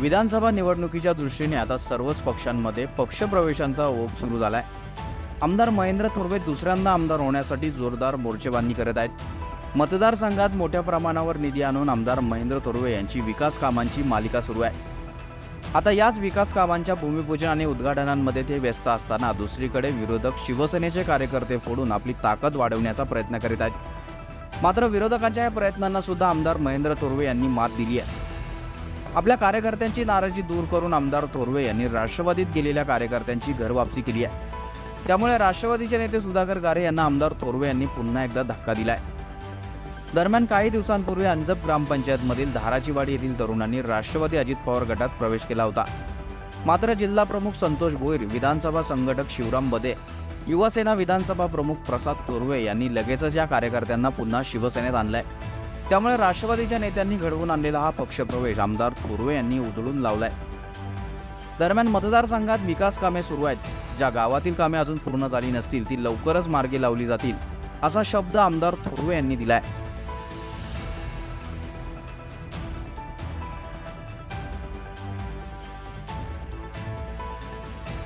विधानसभा निवडणुकीच्या दृष्टीने आता सर्वच पक्षांमध्ये पक्षप्रवेशांचा ओघ सुरू झालाय. आमदार महेंद्र थोरवे दुसऱ्यांदा आमदार होण्यासाठी जोरदार मोर्चेबांधणी करत आहेत. मतदारसंघात मोठ्या प्रमाणावर निधी आणून आमदार महेंद्र थोरवे यांची विकास कामांची मालिका सुरू आहे. आता याच विकास कामांच्या भूमिपूजन आणि उद्घाटनांमध्ये ते व्यस्त असताना दुसरीकडे विरोधक शिवसेनेचे कार्यकर्ते फोडून आपली ताकद वाढवण्याचा प्रयत्न करीत आहेत. मात्र विरोधकांच्या या प्रयत्नांना सुद्धा आमदार महेंद्र थोरवे यांनी मात दिली आहे. आपल्या कार्यकर्त्यांची नाराजी दूर करून आमदार थोरवे यांनी राष्ट्रवादीत गेलेल्या कार्यकर्त्यांची घरवापसी केली आहे. त्यामुळे राष्ट्रवादीचे नेते सुधाकर गारे यांना आमदार थोरवे यांनी पुन्हा एकदा धक्का दिलाय. दरम्यान काही दिवसांपूर्वी अंजप ग्रामपंचायतमधील धाराचीवाडी येथील तरुणांनी राष्ट्रवादी अजित पवार गटात प्रवेश केला होता. मात्र जिल्हा प्रमुख संतोष भोईर विधानसभा संघटक शिवराम बदे युवासेना विधानसभा प्रमुख प्रसाद तोरवे यांनी लगेचच या कार्यकर्त्यांना पुन्हा शिवसेनेत आणलंय. त्यामुळे राष्ट्रवादीच्या नेत्यांनी घडवून आणलेला हा पक्षप्रवेश आमदार थोरवे यांनी उधळून लावलाय. दरम्यान मतदारसंघात विकास कामे सुरू आहेत. ज्या गावातील कामे अजून पूर्ण झाली नसतील ती लवकरच मार्गी लावली जातील असा शब्द आमदार थोरवे यांनी दिलाय.